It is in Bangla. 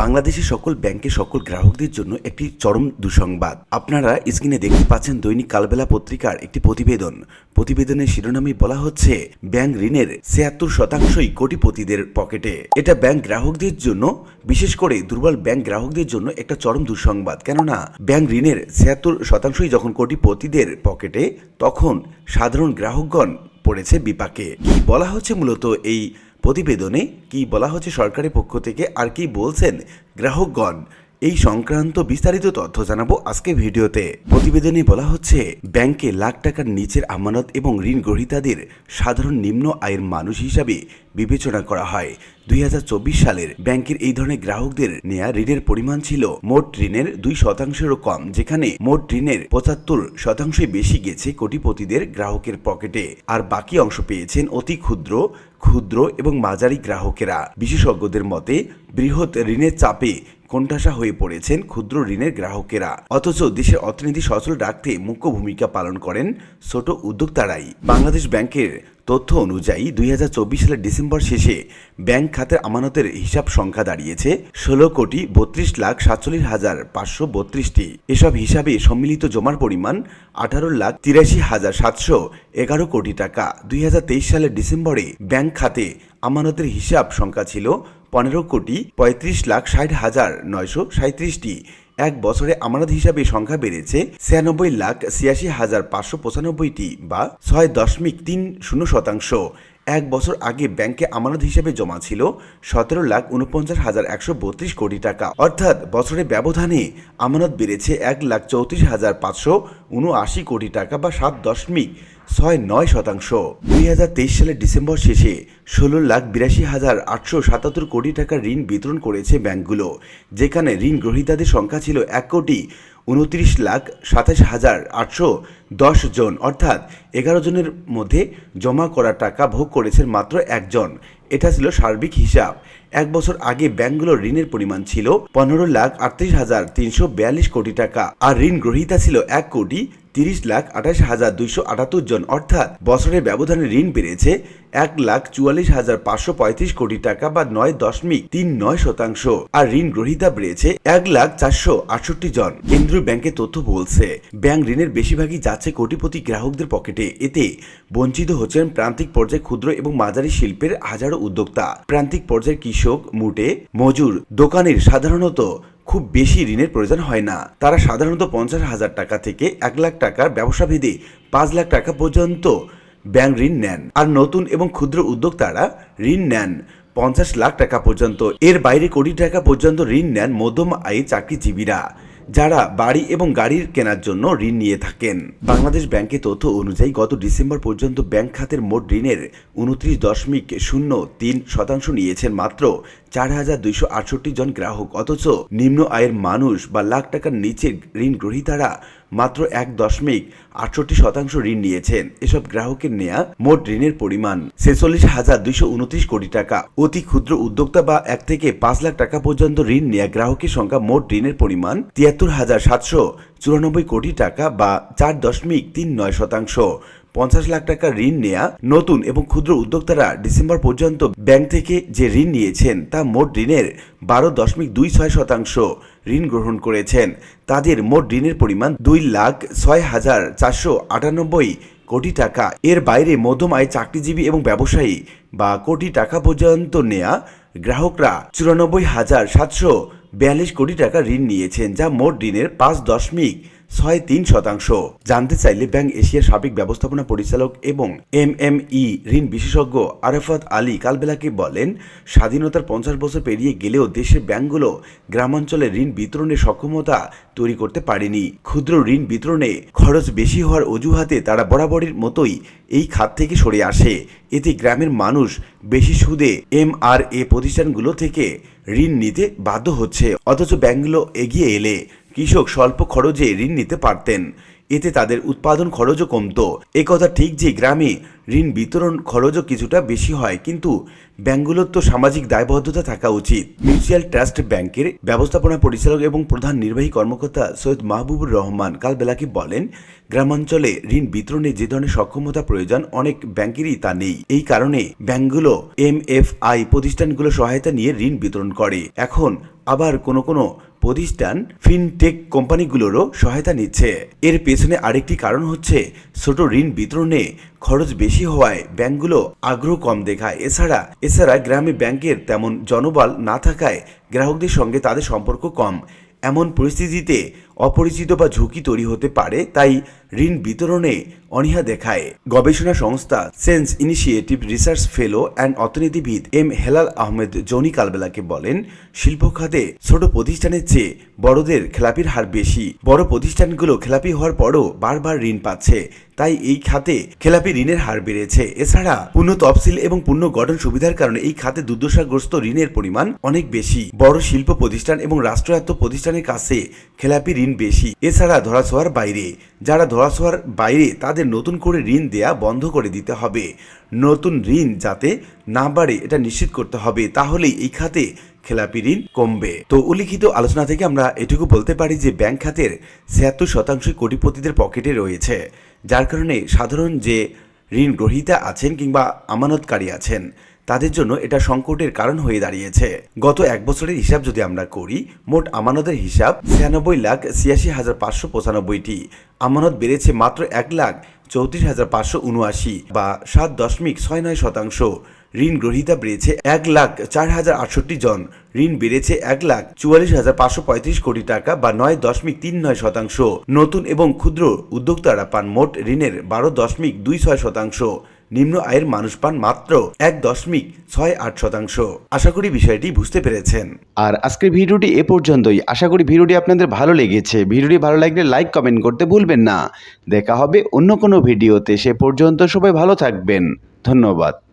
বাংলাদেশের সকল ব্যাংকের সকল গ্রাহকদের জন্য একটি চরম দুঃসংবাদ। আপনারা স্ক্রিনে দেখতে পাচ্ছেন দৈনিক কালবেলা পত্রিকার একটি প্রতিবেদন। প্রতিবেদনের শিরোনামে বলা হচ্ছে, ব্যাংক ঋণের ছিয়াত্তর শতাংশই কোটিপতিদের পকেটে। এটা ব্যাংক গ্রাহকদের জন্য, বিশেষ করে দুর্বল ব্যাংক গ্রাহকদের জন্য একটা চরম দুঃসংবাদ। কেননা, ব্যাংক ঋণের ছিয়াত্তর শতাংশই যখন কোটিপতিদের পকেটে, তখন সাধারণ গ্রাহকগণ পড়েছে বিপাকে। বলা হচ্ছে মূলত এই প্রতিবেদনে কি বলা হচ্ছে সরকারের পক্ষ থেকে আর কি বলছেন গ্রাহকগণ? এই সংক্রান্ত বিস্তারিত তথ্য জানাব আজকে ভিডিওতে। প্রতিবেদনে বলা হচ্ছে, ব্যাংকে লাখ টাকার নিচের আমানত এবং ঋণ গ্রহীতাদের সাধারণ নিম্ন আয়ের মানুষ হিসাবে বিবেচনা করা হয়। দুই সালের ব্যাংকের এই ধরনের গ্রাহকদের নেয়া ঋণের পরিমাণ ছিল মোট ঋণের দুই শতাংশেরও কম, যেখানে মোট ঋণের পঁচাত্তর শতাংশই বেশি গেছে কোটিপতিদের গ্রাহকের পকেটে। আর বাকি অংশ পেয়েছেন অতি ক্ষুদ্র ক্ষুদ্র এবং মাঝারি গ্রাহকেরা। বিশেষজ্ঞদের মতে, বৃহৎ ঋণের চাপে কোণঠাসা হয়ে পড়েছেন ক্ষুদ্র ঋণের গ্রাহকেরা। অথচ দেশের অর্থনীতি সচল রাখতে মুখ্য ভূমিকা পালন করেন ছোট উদ্যোক্তারাই। বাংলাদেশ ব্যাংকের তথ্য অনুযায়ী দুই হাজার চব্বিশ সালের ডিসেম্বর শেষে ব্যাংক খাতের আমানতের হিসাব সংখ্যা দাঁড়িয়েছে ষোলো কোটি বত্রিশ লাখ সাতচল্লিশ হাজার পাঁচশো বত্রিশটি। এসব হিসাবে সম্মিলিত জমার পরিমাণ আঠারো লাখ তিরাশি হাজার সাতশো এগারো কোটি টাকা। দুই হাজার তেইশ সালের ডিসেম্বরে ব্যাংক খাতে আমানতের হিসাব সংখ্যা ছিল পনেরো কোটি পঁয়ত্রিশ লাখ ষাট হাজার নয়শো সাঁত্রিশটি এক বছরে আমানত হিসাবে সংখ্যা বেড়েছে ছিয়ানব্বই লাখ ছিয়াশি হাজার পাঁচশো পঁচানব্বইটি বা ছয় দশমিক তিন শূন্য শতাংশ। এক বছর আগে ব্যাংকে আমানত হিসাবে জমা ছিল সতেরো লাখ উনপঞ্চাশ হাজার একশো বত্রিশ কোটি টাকা। অর্থাৎ বছরের ব্যবধানে আমানত বেড়েছে এক লাখ চৌত্রিশ হাজার পাঁচশো উনআশি কোটি টাকা বা সাত দশমিক ছয় নয় শতাংশ। দুই হাজার তেইশ সালের ডিসেম্বর শেষে ষোলো লাখ বিরাশি হাজার আটশো সাতাত্তর কোটি টাকার ঋণ বিতরণ করেছে ব্যাংকগুলো, যেখানে ঋণ গ্রহীতাদের সংখ্যা ছিল এক কোটি উনত্রিশ লাখ সাতাশ হাজার আটশো দশ জন, অর্থাৎ এগারো জনের মধ্যে জমা করা টাকা ভোগ করেছেন মাত্র একজন। এটা ছিল সার্বিক হিসাব। এক বছর আগে ব্যাংকগুলোর ঋণের পরিমাণ ছিল পনেরো লাখ আটত্রিশ হাজার তিনশো বিয়াল্লিশ কোটি টাকা, আর ঋণ গ্রহীতা ছিল এক কোটি তিরিশ লাখ আঠাশ হাজার দুইশো আটাত্তর জন। অর্থাৎ বছরের ব্যবধানে ঋণ বেড়েছে এক লাখ চুয়াল্লিশ হাজার পাঁচশো পঁয়ত্রিশ কোটি টাকা বা নয় দশমিক তিন নয় শতাংশ, আর ঋণ গ্রহীতা বেড়েছে এক লাখ চারশো আটষট্টি জন। কেন্দ্রীয় ব্যাংকের তথ্য বলছে, ব্যাংক ঋণের বেশিরভাগই যাচ্ছে কোটিপতি গ্রাহকদের পকেটে। এতে বঞ্চিত হচ্ছেন প্রান্তিক পর্যায়ে ক্ষুদ্র এবং মাঝারি শিল্পের হাজারো উদ্যোক্তা। প্রান্তিক পর্যায়ের কৃষক, মুটে, মজুর দোকানের সাধারণত খুব বেশি ঋণের প্রয়োজন হয় না। তারা সাধারণত পঞ্চাশ হাজার টাকা থেকে এক লাখ টাকার ব্যবসা ভেদে পাঁচ লাখ টাকা পর্যন্ত ব্যাংক ঋণ নেন। আর নতুন এবং ক্ষুদ্র উদ্যোক্তারা ঋণ নেন। পঞ্চাশ লাখ টাকা পর্যন্ত। এর বাইরে কোটি টাকা পর্যন্ত ঋণ নেন মধ্যম আয়ী চাকরিজীবীরা। যারা বাড়ি এবং গাড়ির কেনার জন্য ঋণ নিয়ে থাকেন। বাংলাদেশ ব্যাংকের তথ্য অনুযায়ী গত ডিসেম্বর পর্যন্ত ব্যাংক খাতের মোট ঋণের উনত্রিশ দশমিক শূন্য তিন শতাংশ নিয়েছেন মাত্র চার হাজার দুইশো আটষট্টি জন গ্রাহক। অথচ নিম্ন আয়ের মানুষ বা লাখ টাকার নিচের ঋণ গ্রহীতারা মাত্র এক দশমিক আটষট্টি শতাংশ ঋণ নিয়েছেন। এসব গ্রাহকের নেয়া মোট ঋণের পরিমাণ ছেচল্লিশ হাজার দুইশো উনত্রিশ কোটি টাকা। অতি ক্ষুদ্র উদ্যোক্তা বা এক থেকে পাঁচ লাখ টাকা পর্যন্ত ঋণ নেয়া গ্রাহকের সংখ্যা মোট ঋণের পরিমাণ তিয়াত্তর হাজার সাতশো চুরানব্বই কোটি টাকা বা চার দশমিক তিন নয় শতাংশ। পঞ্চাশ লাখ টাকা ঋণ নেয়া নতুন এবং ক্ষুদ্র উদ্যোক্তারা ডিসেম্বর পর্যন্ত ব্যাংক থেকে যে ঋণ নিয়েছেন, তা মোট ঋণের বারো দশমিক দুই ছয় শতাংশ ঋণ গ্রহণ করেছেন। তাদের মোট ঋণের পরিমাণ দুই লাখ ছয় হাজার চারশো আটানব্বই কোটি টাকা। এর বাইরে মধ্যম আয় চাকরিজীবী এবং ব্যবসায়ী বা কোটি টাকা পর্যন্ত নেয়া গ্রাহকরা চুরানব্বই হাজার সাতশো বিয়াল্লিশ কোটি টাকা ঋণ নিয়েছেন, যা মোট ঋণের পাঁচ দশমিক ছয় তিন শতাংশ। জানতে চাইলে ব্যাংক এশিয়ার সাবেক ব্যবস্থাপনা পরিচালক এবং এম এম ই ঋণ বিশেষজ্ঞ আরাফাত আলী কালবেলাকে বলেন, স্বাধীনতার পঞ্চাশ বছর পেরিয়ে গেলেও দেশের ব্যাংকগুলো গ্রামাঞ্চলে ঋণ বিতরণের সক্ষমতা তৈরি করতে পারেনি। ক্ষুদ্র ঋণ বিতরণে খরচ বেশি হওয়ার অজুহাতে তারা বরাবরের মতোই এই খাত থেকে সরে আসে। এতে গ্রামের মানুষ বেশি সুদে এম আর এ প্রতিষ্ঠানগুলো থেকে ঋণ নিতে বাধ্য হচ্ছে। অথচ ব্যাংকগুলো এগিয়ে এলে কৃষক স্বল্প খরচে ঋণ নিতে পারতেন। এতে তাদের উৎপাদন খরচও কমতো। একথা ঠিক যে গ্রামে ঋণ বিতরণ খরচও কিছুটা বেশি হয়, কিন্তু ব্যাংকগুলোর তো সামাজিক দায়বদ্ধতা থাকা উচিত। মিউচুয়াল ট্রাস্ট ব্যাংকের ব্যবস্থাপনা পরিচালক এবং প্রধান নির্বাহী কর্মকর্তা সৈয়দ মাহবুবুর রহমান কাল বেলাকে বলেন, গ্রামাঞ্চলে ঋণ বিতরণে যে ধরনের সক্ষমতা প্রয়োজন, অনেক ব্যাংকেরই তা নেই। এই কারণে ব্যাংকগুলো এম এফ আই প্রতিষ্ঠানগুলো সহায়তা নিয়ে ঋণ বিতরণ করে। এখন আবার কোনো কোনো প্রতিষ্ঠান ফিনটেক কোম্পানিগুলোরও সহায়তা নিচ্ছে। এর পেছনে আরেকটি কারণ হচ্ছে ছোট ঋণ বিতরণে খরচ বেশি হওয়ায় ব্যাংকগুলো আগ্রহ কম দেখায়। এছাড়া এছাড়া গ্রামে ব্যাংকের তেমন জনবল না থাকায় গ্রাহকদের সঙ্গে তাদের সম্পর্ক কম। এমন পরিস্থিতিতে অপরিচিত বা ঝুঁকি তৈরি হতে পারে, তাই ঋণ বিতরণে অনীহা দেখায়। গবেষণা সংস্থা Sense initiative research fellow and অর্থনীতিবিদ এম হেলাল আহমেদ জনি কালবেলাকে বলেন শিল্প খাতে ছোট প্রতিষ্ঠানের চেয়ে বড়দের খেলাপির হার বেশি। বড় প্রতিষ্ঠানগুলো খেলাপি হওয়ার পরও বারবার ঋণ পাচ্ছে, তাই এই খাতে খেলাপি ঋণের হার বেড়েছে। এছাড়া পূর্ণ তফসিল এবং পূর্ণ গঠন সুবিধার কারণে এই খাতে দুর্দশাগ্রস্ত ঋণের পরিমাণ অনেক বেশি। বড় শিল্প প্রতিষ্ঠান এবং রাষ্ট্রায়ত্ত প্রতিষ্ঠানের কাছে খেলাপি ঋণ বেশি। এছাড়া ধরাছোঁয়ার বাইরে যারা ধরাছোঁয়ার বাইরে তাদের নতুন করে ঋণ দেয়া বন্ধ করে দিতে হবে। নতুন ঋণ যাতে না বাড়ে, এটা নিশ্চিত করতে হবে। তাহলেই এই খাতে খেলাপি ঋণ কমবে। তো উল্লিখিত আলোচনা থেকে আমরা এটুকু বলতে পারি যে, ব্যাংক খাতের ছিয়াত্তর শতাংশ কোটিপতিদের পকেটে রয়েছে। যার কারণে সাধারণ যে ঋণ গ্রহীতা আছেন কিংবা আমানতকারী আছেন তাদের জন্য এটা সংকটের কারণ হয়ে দাঁড়িয়েছে। গত এক বছরের হিসাব যদি আমরা করি, মোট আমানতের হিসাব ছিয়ানব্বই লাখ ছিয়াশি হাজার পাঁচশো পঁচানব্বইটি। আমানত বেড়েছে মাত্র এক লাখ চৌত্রিশ হাজার পাঁচশো উনআশি বা সাত দশমিক ছয় নয় শতাংশ। ঋণ গ্রহীতা বেড়েছে এক লাখ চার হাজার আটষট্টি জন। ঋণ বেড়েছে এক লাখ চুয়াল্লিশ হাজার পাঁচশো পঁয়ত্রিশ কোটি টাকা বা নয় দশমিক তিন নয় শতাংশ। নতুন এবং ক্ষুদ্র উদ্যোক্তারা পান মোট ঋণের বারো দশমিক দুই ছয় শতাংশ। নিম্ন আয়ের মানুষ পান মাত্র এক দশমিক ছয় আট শতাংশ। আশা করি বিষয়টি বুঝতে পেরেছেন। আর আজকের ভিডিওটি এ পর্যন্তই। আশা করি ভিডিওটি আপনাদের ভালো লেগেছে। ভিডিওটি ভালো লাগলে লাইক, কমেন্ট করতে ভুলবেন না। দেখা হবে অন্য কোনো ভিডিওতে। সে পর্যন্ত সবাই ভালো থাকবেন। ধন্যবাদ।